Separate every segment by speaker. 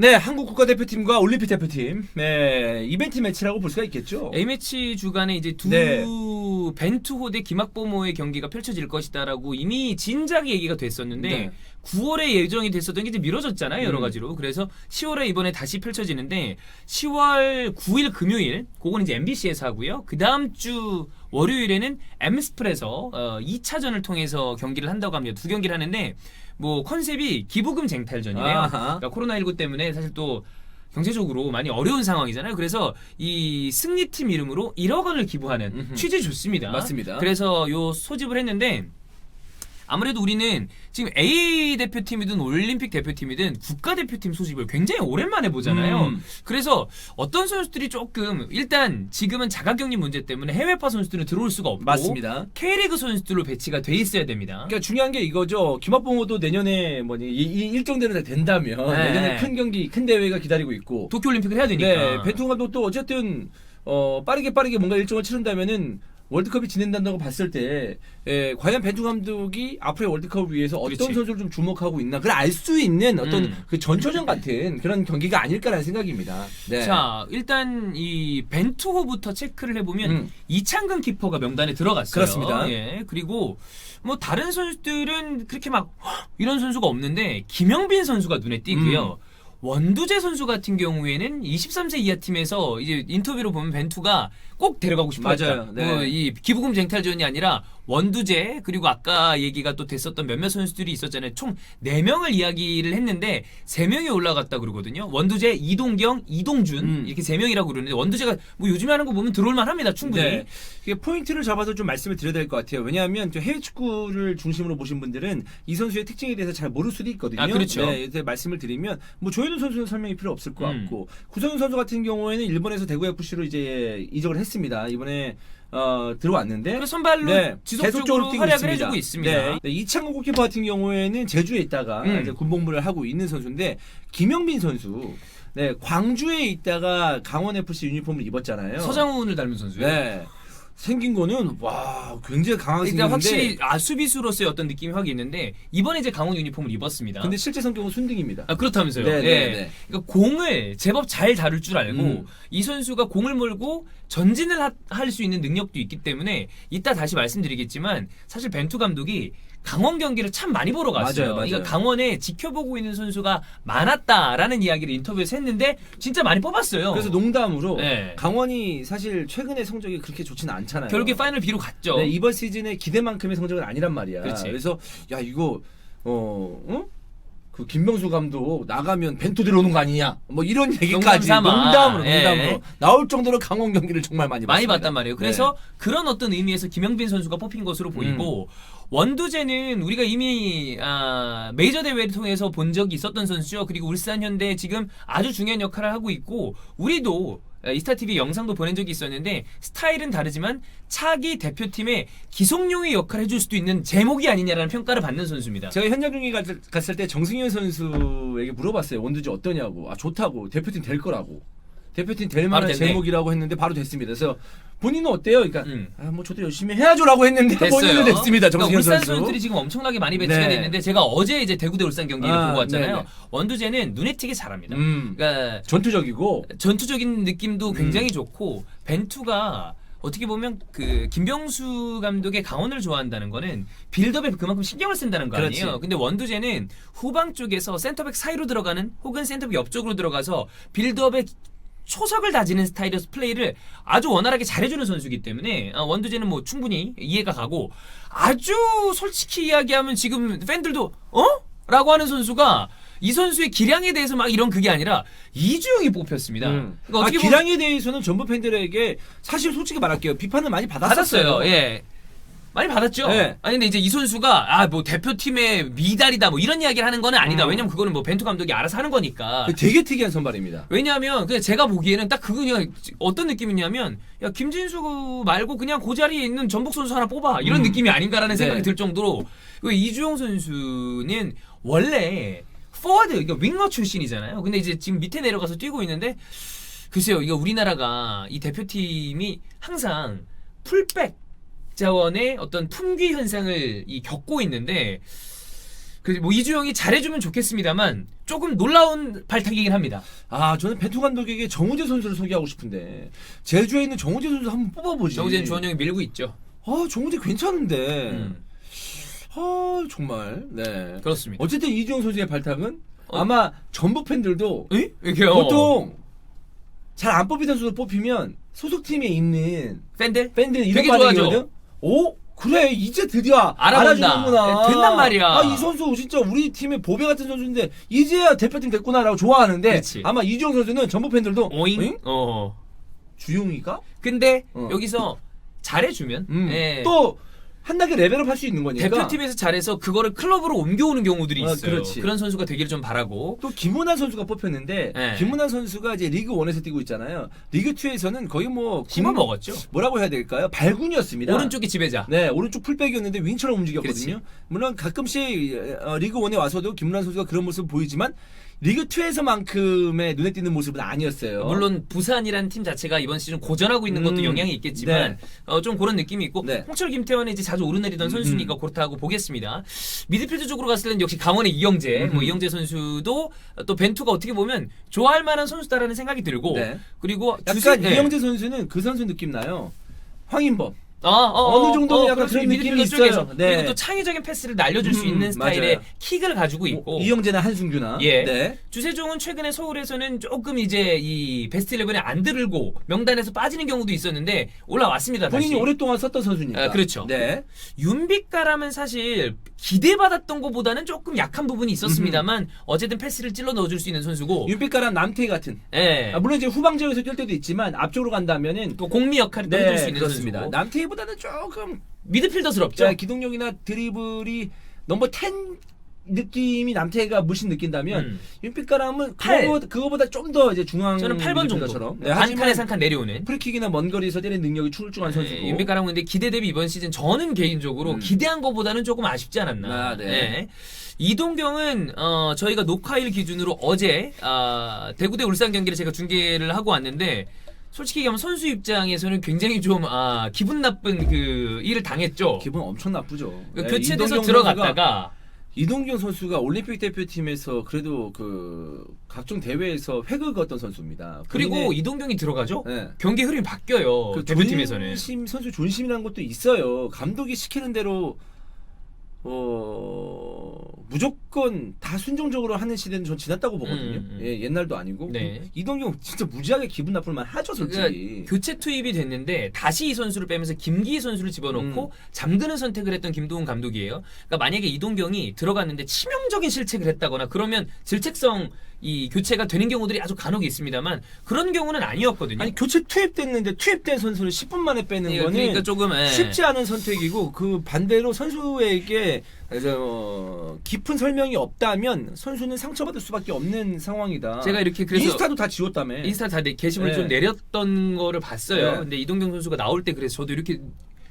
Speaker 1: 네, 한국 국가대표팀과 올림픽 대표팀. 네, 이벤트 매치라고 볼 수가 있겠죠.
Speaker 2: A매치 주간에 이제 두
Speaker 1: 네.
Speaker 2: 벤투호 대 김학범호의 경기가 펼쳐질 것이다라고 이미 진작에 얘기가 됐었는데
Speaker 1: 네.
Speaker 2: 9월에 예정이 됐었던 게 이제 미뤄졌잖아요 여러
Speaker 1: 음.
Speaker 2: 가지로 그래서 10월에 이번에 다시 펼쳐지는데 10월 9일 금요일 그거는 이제 MBC에서 하고요 그 다음 주 월요일에는 엠스플에서 어, 2차전을 통해서 경기를 한다고 합니다 두 경기를 하는데 뭐 컨셉이 기부금 쟁탈전이래요
Speaker 1: 아하.
Speaker 2: 그러니까 코로나19 때문에 사실 또 경제적으로 많이 어려운 상황이잖아요. 그래서 이 승리팀 이름으로 1억 원을 기부하는
Speaker 1: 음흠.
Speaker 2: 취지 좋습니다.
Speaker 1: 맞습니다.
Speaker 2: 그래서 요 소집을 했는데 아무래도 우리는 지금 A 대표팀이든 올림픽 대표팀이든 국가 대표팀 소집을 굉장히 오랜만에 보잖아요.
Speaker 1: 음.
Speaker 2: 그래서 어떤 선수들이 조금 일단 지금은 자가격리 문제 때문에 해외파 선수들은 들어올 수가 없고
Speaker 1: 맞습니다.
Speaker 2: K리그 선수들로 배치가 돼 있어야 됩니다.
Speaker 1: 그러니까 중요한 게 이거죠. 김학봉호도 내년에 뭐니 이, 이 일정대로 다 된다면
Speaker 2: 네.
Speaker 1: 내년에 큰 경기, 큰 대회가 기다리고 있고.
Speaker 2: 도쿄올림픽을 해야 되니까.
Speaker 1: 네, 벤투 감독도 어쨌든 어, 빠르게 빠르게 뭔가 일정을 치른다면은 월드컵이 진행된다고 봤을 때 에, 과연 벤투 감독이 앞으로의 월드컵을 위해서 어떤
Speaker 2: 그렇지.
Speaker 1: 선수를 좀 주목하고 있나 그걸 알 수 있는 어떤
Speaker 2: 음.
Speaker 1: 그 전초전 같은 그런 경기가 아닐까라는 생각입니다. 네.
Speaker 2: 자, 일단 이 벤투호부터 체크를 해보면
Speaker 1: 음.
Speaker 2: 이창근 키퍼가 명단에 들어갔어요.
Speaker 1: 그렇습니다.
Speaker 2: 예, 그리고 뭐 다른 선수들은 그렇게 막 "헉!" 이런 선수가 없는데 김영빈 선수가 눈에 띄고요.
Speaker 1: 음.
Speaker 2: 원두재 선수 같은 경우에는 23세 이하 팀에서 이제 인터뷰로 보면 벤투가 꼭 데려가고 싶어 했다.
Speaker 1: 맞아요. 네.
Speaker 2: 뭐이 기부금 쟁탈전이 아니라 원두재 그리고 아까 얘기가 또 됐었던 몇몇 선수들이 있었잖아요. 총 4명을 이야기를 했는데 3명이 올라갔다 그러거든요. 원두재, 이동경, 이동준
Speaker 1: 음.
Speaker 2: 이렇게 3명이라고 그러는데 원두재가 뭐 요즘에 하는 거 보면 들어올 만합니다. 충분히.
Speaker 1: 네. 이게 포인트를 잡아서 좀 말씀을 드려야 될 것 같아요. 왜냐하면 저 해외 축구를 중심으로 보신 분들은 이 선수의 특징에 대해서 잘 모를 수도 있거든요.
Speaker 2: 아, 그렇죠.
Speaker 1: 네, 말씀을 드리면 뭐 조현우 선수는 설명이 필요 없을 것
Speaker 2: 음.
Speaker 1: 같고 구성윤 선수 같은 경우에는 일본에서 대구 FC로 이제 이적을 했 습니다. 이번에 어, 들어왔는데
Speaker 2: 그래서 선발로
Speaker 1: 네,
Speaker 2: 지속적으로 활약을
Speaker 1: 있습니다.
Speaker 2: 해주고 있습니다.
Speaker 1: 네, 네, 이창국 골키퍼 같은 경우에는 제주에 있다가
Speaker 2: 음.
Speaker 1: 이제 군복무를 하고 있는 선수인데 김영빈 선수 네, 광주에 있다가 강원 FC 유니폼을 입었잖아요.
Speaker 2: 서장훈을 닮은 선수예요.
Speaker 1: 네. 생긴 거는 와 굉장히 강하게 생겼는데
Speaker 2: 확실히 아 수비수로서의 어떤 느낌이 확 있는데 이번에 이제 강원 유니폼을 입었습니다.
Speaker 1: 근데 실제 성격은 순딩입니다.
Speaker 2: 아 그렇다면서요.
Speaker 1: 네,
Speaker 2: 예.
Speaker 1: 네, 네.
Speaker 2: 그러니까 공을 제법 잘 다룰 줄 알고
Speaker 1: 음.
Speaker 2: 이 선수가 공을 몰고 전진을 할 수 있는 능력도 있기 때문에 이따 다시 말씀드리겠지만 사실 벤투 감독이 강원 경기를 참 많이 보러 갔어요.
Speaker 1: 맞아요, 맞아요.
Speaker 2: 그러니까 강원에 지켜보고 있는 선수가 많았다라는 이야기를 인터뷰에서 했는데 진짜 많이 뽑았어요.
Speaker 1: 그래서 농담으로
Speaker 2: 네.
Speaker 1: 강원이 사실 최근에 성적이 그렇게 좋지는 않잖아요.
Speaker 2: 결국에 파이널 B로 갔죠.
Speaker 1: 네, 이번 시즌에 기대만큼의 성적은 아니란 말이야.
Speaker 2: 그렇지.
Speaker 1: 래서 야 이거 어, 어? 그 김명수 감독 나가면 벤투 들어오는 거 아니냐? 뭐 이런 얘기까지
Speaker 2: 농담 삼아.
Speaker 1: 농담으로
Speaker 2: 예.
Speaker 1: 농담으로 나올 정도로 강원 경기를 정말 많이
Speaker 2: 많이
Speaker 1: 봤습니다.
Speaker 2: 봤단 말이에요. 그래서 그런 어떤 의미에서 김영빈 선수가 뽑힌 것으로 보이고 원두재는 우리가 이미 아, 메이저 대회를 통해서 본 적이 있었던 선수죠. 그리고 울산 현대 지금 아주 중요한 역할을 하고 있고 우리도 아, 이스타 TV 영상도 보낸 적이 있었는데 스타일은 다르지만 차기 대표팀의 기속용의 역할을 해줄 수도 있는 제목이 아니냐라는 평가를 받는 선수입니다.
Speaker 1: 제가 현장 경기 갔을 때 정승현 선수에게 물어봤어요. 원두지 어떠냐고. 아 좋다고. 대표팀 될 거라고. 대표팀 될 만한
Speaker 2: 됐네.
Speaker 1: 제목이라고 했는데 바로 됐습니다. 그래서 본인은 어때요? 그러니까
Speaker 2: 음.
Speaker 1: 아, 뭐 저도 열심히 해야죠라고 했는데 본인은 됐습니다.
Speaker 2: 그러니까
Speaker 1: 정승현
Speaker 2: 울산
Speaker 1: 선수.
Speaker 2: 선수들이 지금 엄청나게 많이 배치가
Speaker 1: 네.
Speaker 2: 돼 있는데 제가 어제 이제 대구 대 울산 경기를
Speaker 1: 아,
Speaker 2: 보고 왔잖아요.
Speaker 1: 네네.
Speaker 2: 원두재는 눈에 띄게 잘합니다.
Speaker 1: 음.
Speaker 2: 그러니까
Speaker 1: 전투적이고
Speaker 2: 전투적인 느낌도 굉장히
Speaker 1: 음.
Speaker 2: 좋고 벤투가 어떻게 보면 그 김병수 감독의 강원을 좋아한다는 거는 빌드업에 그만큼 신경을 쓴다는 거 아니에요.
Speaker 1: 그렇지.
Speaker 2: 근데 원두재는 후방 쪽에서 센터백 사이로 들어가는 혹은 센터백 옆쪽으로 들어가서 빌드업에 초석을 다지는 스타일에서 플레이를 아주 원활하게 잘해주는 선수이기 때문에 아, 원두재는 뭐 충분히 이해가 가고 아주 솔직히 이야기하면 지금 팬들도 어? 라고 하는 선수가 이 선수의 기량에 대해서 막 이런 그게 아니라 이주영이 뽑혔습니다.
Speaker 1: 음.
Speaker 2: 그러니까
Speaker 1: 아, 기량에 대해서는 전부 팬들에게 사실 솔직히 말할게요. 비판을 많이 받았었어요.
Speaker 2: 받았어요. 예. 많이 받았죠.
Speaker 1: 네.
Speaker 2: 아니 근데 이제 이 선수가 아 뭐 대표팀의 미달이다 뭐 이런 이야기를 하는 거는 아니다.
Speaker 1: 음.
Speaker 2: 왜냐면 그거는 뭐 벤투 감독이 알아서 하는 거니까.
Speaker 1: 되게 특이한 선발입니다.
Speaker 2: 왜냐하면 그냥 제가 보기에는 딱 그거 그냥 어떤 느낌이냐면 야 김진수 말고 그냥 그 자리에 있는 전북 선수 하나 뽑아 이런
Speaker 1: 음.
Speaker 2: 느낌이 아닌가라는 생각이
Speaker 1: 네.
Speaker 2: 들 정도로 그 이주영 선수는 원래 포워드 그러니까 윙어 출신이잖아요. 근데 이제 지금 밑에 내려가서 뛰고 있는데 글쎄요 이거 우리나라가 이 대표팀이 항상 풀백 자원의 어떤 품귀 현상을 이 겪고 있는데 그뭐 이주영이 잘해주면 좋겠습니다만 조금 놀라운 발탁이긴 합니다.
Speaker 1: 아 저는 벤투 감독에게 정우재 선수를 소개하고 싶은데 제주에 있는 정우재 선수 한번 뽑아보지.
Speaker 2: 정우재는 주원영이 밀고 있죠.
Speaker 1: 아 정우재 괜찮은데.
Speaker 2: 음,
Speaker 1: 아 정말. 네.
Speaker 2: 그렇습니다.
Speaker 1: 어쨌든 이주영 선수의 발탁은
Speaker 2: 어.
Speaker 1: 아마 전북 팬들도
Speaker 2: 에? 이렇게요.
Speaker 1: 보통 잘 안 뽑힌 선수를 뽑히면 소속팀에 있는
Speaker 2: 팬들
Speaker 1: 팬들은 이런
Speaker 2: 되게
Speaker 1: 반응이거든. 오 그래 이제 드디어
Speaker 2: 알아본다.
Speaker 1: 알아주는구나.
Speaker 2: 네, 된단 말이야.
Speaker 1: 아 이 선수 진짜 우리 팀의 보배 같은 선수인데 이제야 대표팀 됐구나라고 좋아하는데
Speaker 2: 그치.
Speaker 1: 아마 이주영 선수는 전북 팬들도
Speaker 2: 오잉?
Speaker 1: 오잉?
Speaker 2: 어.
Speaker 1: 주용이가
Speaker 2: 근데
Speaker 1: 어.
Speaker 2: 여기서 잘해주면
Speaker 1: 음.
Speaker 2: 예.
Speaker 1: 또 한 단계 레벨업 할 수 있는 거니까
Speaker 2: 대표팀에서 잘해서 그거를 클럽으로 옮겨오는 경우들이
Speaker 1: 아,
Speaker 2: 있어요.
Speaker 1: 그렇지.
Speaker 2: 그런 선수가 되기를 좀 바라고.
Speaker 1: 또 김문환 선수가 뽑혔는데
Speaker 2: 네.
Speaker 1: 김문환 선수가 이제 리그 1에서 뛰고 있잖아요. 리그 2에서는 거의 뭐 군-
Speaker 2: 먹었죠.
Speaker 1: 뭐라고 해야 될까요? 발군이었습니다.
Speaker 2: 오른쪽이 지배자.
Speaker 1: 네, 오른쪽 풀백이었는데 윙처럼 움직였거든요.
Speaker 2: 그렇지.
Speaker 1: 물론 가끔씩 어, 리그 1에 와서도 김문환 선수가 그런 모습을 보이지만 리그 2에서만큼의 눈에 띄는 모습은 아니었어요.
Speaker 2: 물론 부산이라는 팀 자체가 이번 시즌 고전하고 있는 것도
Speaker 1: 음,
Speaker 2: 영향이 있겠지만
Speaker 1: 네.
Speaker 2: 어, 좀 그런 느낌이 있고
Speaker 1: 네.
Speaker 2: 홍철 김태환은 이제 자주 오르내리던
Speaker 1: 음,
Speaker 2: 선수니까 그렇다고 보겠습니다. 미드필드 쪽으로 갔을 때는 역시 강원의 이영재,
Speaker 1: 음.
Speaker 2: 뭐 이영재 선수도 또 벤투가 어떻게 보면 좋아할 만한 선수다라는 생각이 들고
Speaker 1: 네.
Speaker 2: 그리고
Speaker 1: 약간
Speaker 2: 주세- 네.
Speaker 1: 이영재 선수는 그 선수 느낌 나요. 황인범.
Speaker 2: 어, 어,
Speaker 1: 어느 정도는 약간
Speaker 2: 그렇습니다.
Speaker 1: 그런 느낌이. 있어요. 네.
Speaker 2: 그리고 또 창의적인 패스를 날려줄 수
Speaker 1: 음,
Speaker 2: 있는 스타일의
Speaker 1: 맞아요.
Speaker 2: 킥을 가지고 있고
Speaker 1: 뭐, 이영재나 한승규나.
Speaker 2: 예.
Speaker 1: 네.
Speaker 2: 주세종은 최근에 서울에서는 조금 이제 이 베스트 11에 안 들고 명단에서 빠지는 경우도 있었는데 올라왔습니다.
Speaker 1: 본인이 오랫동안 썼던 선수니까.
Speaker 2: 아, 그렇죠.
Speaker 1: 네.
Speaker 2: 윤빛가람은 사실 기대받았던 것보다는 조금 약한 부분이 있었습니다만 어쨌든 패스를 찔러 넣어줄 수 있는 선수고
Speaker 1: 윤빛가람 남태희 같은.
Speaker 2: 예.
Speaker 1: 아, 물론 이제 후방지역에서 뛸 때도 있지만 앞쪽으로 간다면은
Speaker 2: 또 공미 역할을 또 해줄 수 있는
Speaker 1: 네, 그렇습니다.
Speaker 2: 선수고
Speaker 1: 남태희 보다는 조금
Speaker 2: 미드필더스럽죠.
Speaker 1: 자, 기동력이나 드리블이 넘버 10 느낌이 남태희가 물씬 느낀다면
Speaker 2: 음.
Speaker 1: 윤빛가람은
Speaker 2: 팔.
Speaker 1: 그거보다, 그거보다 좀 더 이제 중앙
Speaker 2: 저는 8번 정도.
Speaker 1: 미드필더처럼. 네,
Speaker 2: 반
Speaker 1: 하지만
Speaker 2: 칸에서 한칸 내려오는.
Speaker 1: 프리킥이나 먼 거리에서 때리는 능력이 출중한 선수고.
Speaker 2: 윤빛가람 근데 기대 대비 이번 시즌 저는 개인적으로
Speaker 1: 음.
Speaker 2: 기대한 것보다는 조금 아쉽지 않았나.
Speaker 1: 아, 네.
Speaker 2: 이동경은 어, 저희가 녹화일 기준으로 어제 아, 대구 대 울산 경기를 제가 중계를 하고 왔는데 솔직히 얘기하면 선수 입장에서는 굉장히 좀 아, 기분 나쁜 그 일을 당했죠.
Speaker 1: 기분 엄청 나쁘죠.
Speaker 2: 그
Speaker 1: 네,
Speaker 2: 교체돼서
Speaker 1: 이동경
Speaker 2: 들어갔다가
Speaker 1: 이동경 선수가 올림픽 대표팀에서 그래도 그 각종 대회에서 획을 그었던 선수입니다.
Speaker 2: 그리고
Speaker 1: 본인의-
Speaker 2: 이동경이 들어가죠.
Speaker 1: 네.
Speaker 2: 경기 흐름이 바뀌어요.
Speaker 1: 그
Speaker 2: 대표팀에서는.
Speaker 1: 존심 선수 존심이라는 것도 있어요. 감독이 시키는 대로 어 무조건 다 순종적으로 하는 시대는 전 지났다고 보거든요.
Speaker 2: 음, 음.
Speaker 1: 예, 옛날도 아니고
Speaker 2: 네.
Speaker 1: 이동경 진짜 무지하게 기분 나쁠 만 하죠, 솔직히.
Speaker 2: 그러니까 교체 투입이 됐는데 다시 이 선수를 빼면서 김기희 선수를 집어넣고
Speaker 1: 음.
Speaker 2: 잠그는 선택을 했던 김도훈 감독이에요. 그러니까 만약에 이동경이 들어갔는데 치명적인 실책을 했다거나 그러면 질책성 이 교체가 되는 경우들이 아주 간혹 있습니다만 그런 경우는 아니었거든요.
Speaker 1: 아니 교체 투입됐는데 투입된 선수를 10분 만에 빼는
Speaker 2: 예,
Speaker 1: 거는
Speaker 2: 그러니까 조금 예.
Speaker 1: 쉽지 않은 선택이고 그 반대로 선수에게 어, 깊은 설명이 없다면 선수는 상처받을 수밖에 없는 상황이다.
Speaker 2: 제가 이렇게 그래서
Speaker 1: 인스타도 다 지웠다며.
Speaker 2: 인스타 다 내- 게시물
Speaker 1: 네.
Speaker 2: 좀 내렸던 거를 봤어요.
Speaker 1: 네.
Speaker 2: 근데 이동경 선수가 나올 때 그래서 저도 이렇게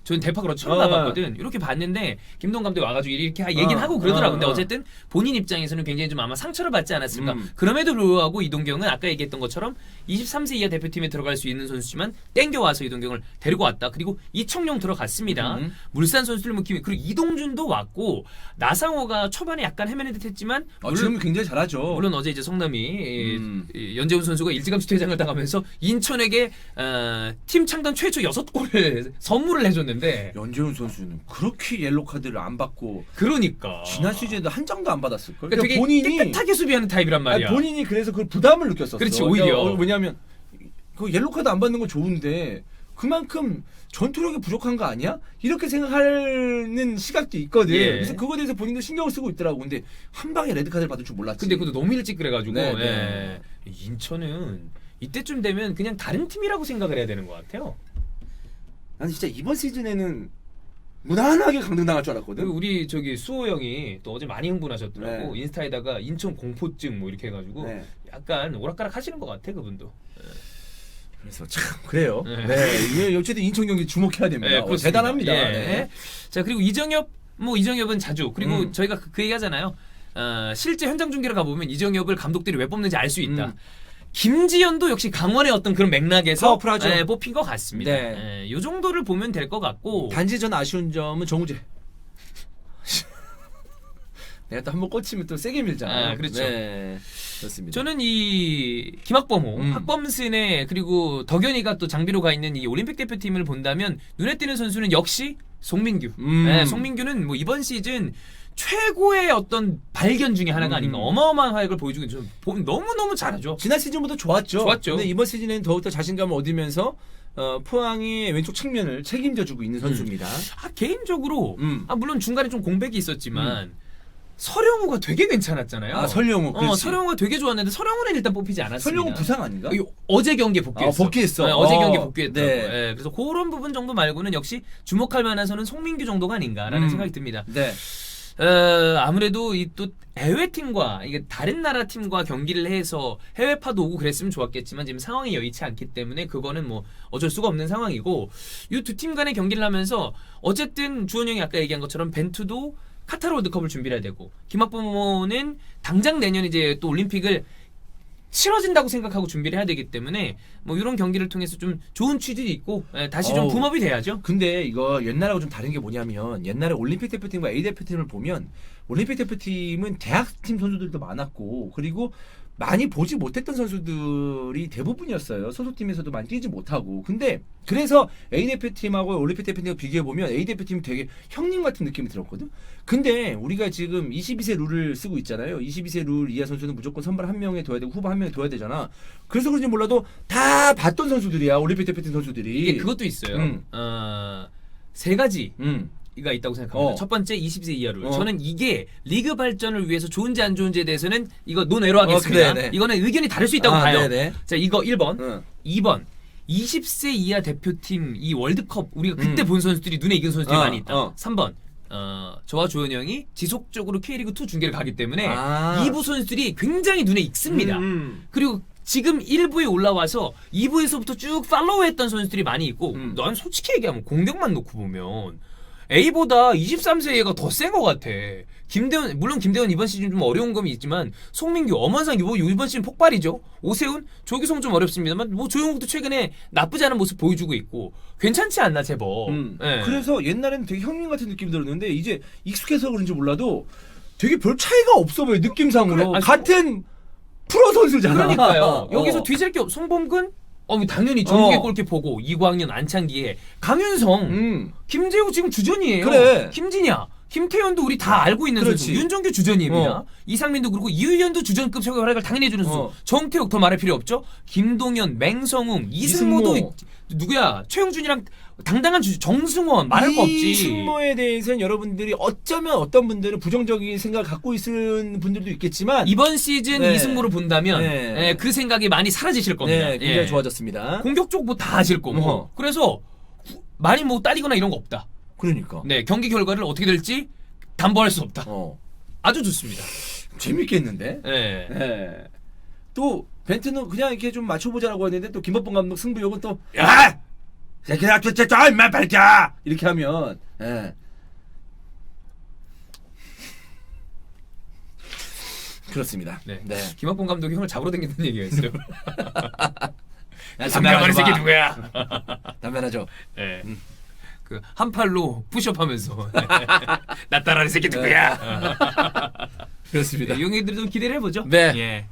Speaker 2: 저는 대파그로 처음
Speaker 1: 어.
Speaker 2: 가봤거든. 이렇게 봤는데 김동 감독이 와가지고 이렇게 하- 얘기는
Speaker 1: 어.
Speaker 2: 하고 그러더라고. 근데
Speaker 1: 어, 어.
Speaker 2: 어쨌든 본인 입장에서는 굉장히 좀 아마 상처를 받지 않았을까.
Speaker 1: 음.
Speaker 2: 그럼에도 불구하고 이동경은 아까 얘기했던 것처럼 23세 이하 대표팀에 들어갈 수 있는 선수지만 땡겨와서 이동경을 데리고 왔다. 그리고 이청용 들어갔습니다.
Speaker 1: 음.
Speaker 2: 물산 선수들 뭐 김- 그리고 이동준도 왔고 나상호가 초반에 약간 헤매는 듯했지만
Speaker 1: 어, 지금 굉장히 잘하죠.
Speaker 2: 물론 어제 이제 성남이 이-
Speaker 1: 음.
Speaker 2: 이 연재훈 선수가 일찌감치 퇴장을 당하면서 인천에게 어, 팀 창단 최초 여섯 골을 선물을 해줬는데
Speaker 1: 연재훈 선수는 그렇게 옐로 카드를 안 받고
Speaker 2: 그러니까
Speaker 1: 지난 시즌에도 한 장도 안 받았을 걸.
Speaker 2: 그러니까 되게
Speaker 1: 본인이
Speaker 2: 깨끗하게 수비하는 타입이란 말이야.
Speaker 1: 아니, 본인이 그래서 그 부담을 느꼈었어.
Speaker 2: 그렇지, 오히려.
Speaker 1: 그러니까 어, 왜냐하면 그 옐로 카드 안 받는 건 좋은데 그만큼 전투력이 부족한 거 아니야? 이렇게 생각하는 시각도 있거든.
Speaker 2: 예.
Speaker 1: 그래서 그거에 대해서 본인도 신경을 쓰고 있더라고. 근데 한 방에 레드 카드를 받을 줄 몰랐지.
Speaker 2: 근데 그것도 너무 일찍 그래가지고
Speaker 1: 네, 네.
Speaker 2: 예. 인천은 이때쯤 되면 그냥 다른 팀이라고 생각을 해야 되는 것 같아요.
Speaker 1: 난 진짜 이번 시즌에는 무난하게 강등당할 줄 알았거든.
Speaker 2: 그리고 우리 저기 수호 형이 또 어제 많이 흥분하셨더라고
Speaker 1: 네.
Speaker 2: 인스타에다가 인천 공포증 뭐 이렇게 해가지고
Speaker 1: 네.
Speaker 2: 약간 오락가락 하시는 것 같아 그분도.
Speaker 1: 그래서 참 그래요.
Speaker 2: 네.
Speaker 1: 네, 이게 어쨌든 인천 경기 주목해야 됩니다.
Speaker 2: 네.
Speaker 1: 대단합니다.
Speaker 2: 예.
Speaker 1: 네.
Speaker 2: 자 그리고 이정엽 뭐 이정엽은 자주 그리고
Speaker 1: 음.
Speaker 2: 저희가 그, 그 얘기하잖아요. 어, 실제 현장 중계를 가보면 이정엽을 감독들이 왜 뽑는지 알 수 있다.
Speaker 1: 음.
Speaker 2: 김지현도 역시 강원의 어떤 그런 맥락에서. 예, 뽑힌 것 같습니다.
Speaker 1: 네.
Speaker 2: 예, 이 정도를 보면 될 것 같고
Speaker 1: 단지 전 아쉬운 점은 정우재. 내가 또 한 번 꽂히면 또 세게 밀잖아요.
Speaker 2: 아, 그렇죠.
Speaker 1: 네. 그렇습니다.
Speaker 2: 저는 이 김학범호,
Speaker 1: 음.
Speaker 2: 박범순의 그리고 덕현이가 또 장비로 가 있는 이 올림픽 대표팀을 본다면 눈에 띄는 선수는 역시 송민규.
Speaker 1: 음.
Speaker 2: 네, 송민규는 뭐 이번 시즌 최고의 어떤 발견 중에 하나가
Speaker 1: 음.
Speaker 2: 아닌가 어마어마한 활약을 보여주고 있죠. 너무 너무 잘하죠.
Speaker 1: 지난 시즌보다 좋았죠.
Speaker 2: 좋았죠.
Speaker 1: 근데 이번 시즌에는 더욱더 자신감을 얻으면서 어, 포항의 왼쪽 측면을 책임져주고 있는 선수입니다.
Speaker 2: 아, 개인적으로
Speaker 1: 음.
Speaker 2: 아, 물론 중간에 좀 공백이 있었지만 서령우가 되게 괜찮았잖아요.
Speaker 1: 아 설령우.
Speaker 2: 어,
Speaker 1: 그렇지.
Speaker 2: 서령우가 되게 좋았는데 서령우는 일단 뽑히지 않았습니다.
Speaker 1: 설령우 부상 아닌가?
Speaker 2: 이- 어제 경기에 복귀했어.
Speaker 1: 아, 복귀했어.
Speaker 2: 네, 어제
Speaker 1: 어,
Speaker 2: 경기에 복귀했더라고.
Speaker 1: 네.
Speaker 2: 요 그래서 그런 부분 정도 말고는 역시 주목할 만한 선은 송민규 정도가 아닌가라는
Speaker 1: 음.
Speaker 2: 생각이 듭니다.
Speaker 1: 네.
Speaker 2: 어, 아무래도 이 또 해외 팀과 이게 다른 나라 팀과 경기를 해서 해외파도 오고 그랬으면 좋았겠지만 지금 상황이 여의치 않기 때문에 그거는 뭐 어쩔 수가 없는 상황이고 이 두 팀 간의 경기를 하면서 어쨌든 주원 형이 아까 얘기한 것처럼 벤투도 카타르 월드컵을 준비해야 를 되고 김학범호는 당장 내년 이제 또 올림픽을 치러진다고 생각하고 준비를 해야 되기 때문에 뭐 이런 경기를 통해서 좀 좋은 취지도 있고 예, 다시 좀
Speaker 1: 어우.
Speaker 2: 붐업이 돼야죠.
Speaker 1: 근데 이거 옛날하고 좀 다른 게 뭐냐면 옛날에 올림픽 대표팀과 A 대표팀을 보면 올림픽 대표팀은 대학팀 선수들도 많았고 그리고 많이 보지 못했던 선수들이 대부분이었어요. 소속팀에서도 많이 뛰지 못하고. 근데 그래서 A 대표팀하고 올림픽 대표팀과 비교해 보면 A 대표팀이 되게 형님 같은 느낌이 들었거든. 근데 우리가 지금 22세 룰을 쓰고 있잖아요. 22세 룰 이하 선수는 무조건 선발 한 명에 둬야 되고 후보 한 명에 둬야 되잖아. 그래서 그런지 몰라도 다 봤던 선수들이야. 올림픽 대표팀 선수들이.
Speaker 2: 이게 그것도 있어요.
Speaker 1: 음.
Speaker 2: 어, 세 가지
Speaker 1: 음.
Speaker 2: 가 있다고 생각합니다.
Speaker 1: 어.
Speaker 2: 첫 번째 20세 이하 룰.
Speaker 1: 어.
Speaker 2: 저는 이게 리그 발전을 위해서 좋은지 안 좋은지에 대해서는 이거 논외로 하겠습니다.
Speaker 1: 어, 그래, 네.
Speaker 2: 이거는 의견이 다를 수 있다고
Speaker 1: 아,
Speaker 2: 봐요.
Speaker 1: 네네.
Speaker 2: 자, 이거 1번.
Speaker 1: 응.
Speaker 2: 2번. 20세 이하 대표팀 이 월드컵 우리가 그때
Speaker 1: 음.
Speaker 2: 본 선수들이 눈에 익은 선수들이
Speaker 1: 어,
Speaker 2: 많이 있다.
Speaker 1: 어.
Speaker 2: 3번. 어, 저와 조현 형이 지속적으로 K리그 2 중계를 가기 때문에
Speaker 1: 아.
Speaker 2: 2부 선수들이 굉장히 눈에 익습니다.
Speaker 1: 음.
Speaker 2: 그리고 지금 1부에 올라와서 2부에서부터 쭉 팔로우했던 선수들이 많이 있고
Speaker 1: 음.
Speaker 2: 난 솔직히 얘기하면 공격만 놓고 보면 A보다 23세 얘가 더 센 것 같아. 김대원 물론 김대원 이번 시즌 좀 어려운 점이 있지만 송민규 엄원상 이번 이번 시즌 폭발이죠. 오세훈 조기성 좀 어렵습니다만 뭐 조용욱도 최근에 나쁘지 않은 모습 보여주고 있고 괜찮지 않나 제법.
Speaker 1: 음.
Speaker 2: 예.
Speaker 1: 그래서 옛날에는 되게 형님 같은 느낌이 들었는데 이제 익숙해서 그런지 몰라도 되게 별 차이가 없어 보여 느낌상으로
Speaker 2: 그래, 아니,
Speaker 1: 같은 프로 선수잖아.
Speaker 2: 그러니까요.
Speaker 1: 어.
Speaker 2: 여기서 뒤질 게 없. 송범근 어 당연히 전국의
Speaker 1: 어.
Speaker 2: 골키퍼고 이광현 안창기에 강윤성
Speaker 1: 음.
Speaker 2: 김재우 지금 주전이에요.
Speaker 1: 그래.
Speaker 2: 김진야, 김태현도 우리 다 알고 있는
Speaker 1: 그렇지.
Speaker 2: 선수. 윤정규 주전입니다.
Speaker 1: 어.
Speaker 2: 이상민도 그렇고 이유현도 주전급 최고의 활약을 당연히 해주는 선수.
Speaker 1: 어.
Speaker 2: 정태욱 더 말할 필요 없죠. 김동현, 맹성웅, 이승모도
Speaker 1: 이승모.
Speaker 2: 누구야? 최용준이랑 당당한 주 정승원 말할 거 없지.
Speaker 1: 이 승모에 대해서는 여러분들이 어쩌면 어떤 분들은 부정적인 생각을 갖고 있는 분들도 있겠지만
Speaker 2: 이번 시즌
Speaker 1: 네.
Speaker 2: 이승모를 본다면
Speaker 1: 네.
Speaker 2: 예, 그 생각이 많이 사라지실 겁니다.
Speaker 1: 네, 굉장히
Speaker 2: 예.
Speaker 1: 좋아졌습니다.
Speaker 2: 공격 쪽 뭐 다 하실 거고.
Speaker 1: 어허.
Speaker 2: 그래서 구- 많이 뭐 따리거나 이런 거 없다.
Speaker 1: 그러니까.
Speaker 2: 네, 경기 결과를 어떻게 될지 담보할 수 없다.
Speaker 1: 어.
Speaker 2: 아주 좋습니다.
Speaker 1: 재밌겠는데?
Speaker 2: 네.
Speaker 1: 네. 또 벤트는 그냥 이렇게 좀 맞춰보자라고 했는데 또 김범범 감독 승부욕은 또 야! 새끼야 도대체 저 얼마 밝혀! 이렇게 하면 예. 그렇습니다.
Speaker 2: 네.
Speaker 1: 네.
Speaker 2: 김학봉 감독이 형을 잡으러 다닌다는 얘기가 있어요.
Speaker 1: 야,
Speaker 2: 담배하는 새끼
Speaker 1: 마.
Speaker 2: 누구야?
Speaker 1: 담배하죠.
Speaker 2: 네. 그 한 팔로 푸시업하면서 나 따라하는 새끼 누구야?
Speaker 1: 그렇습니다.
Speaker 2: 네, 이 형님들 좀 기대를 해보죠.
Speaker 1: 네.
Speaker 2: 예.